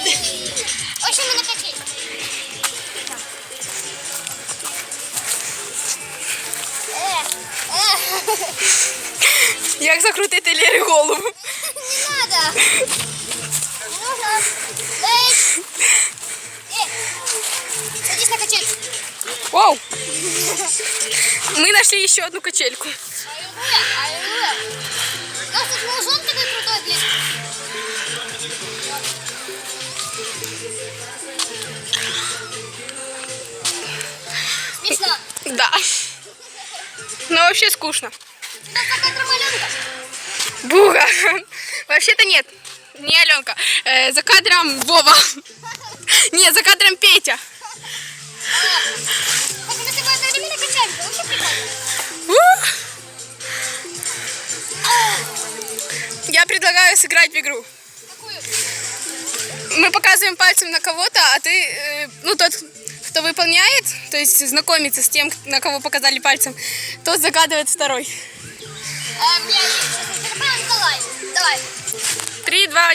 В общем, мы на качели. Э, Як закрутити Лєрі голову? Не надо. Не нужно. Эй. Э. Садись на качельку. Вау! Мы нашли еще одну качельку. Аллилуйя, аллилуйя. Смешно. Да. Но вообще скучно. Буга. Вообще-то нет. Не Аленка. Э, за кадром Вова. Не, за кадром Петя. Я предлагаю сыграть в игру. Показываем пальцем на кого-то, а ты, э, ну тот, кто выполняет, то есть знакомится с тем, на кого показали пальцем, тот загадывает второй. Давай. Три, два,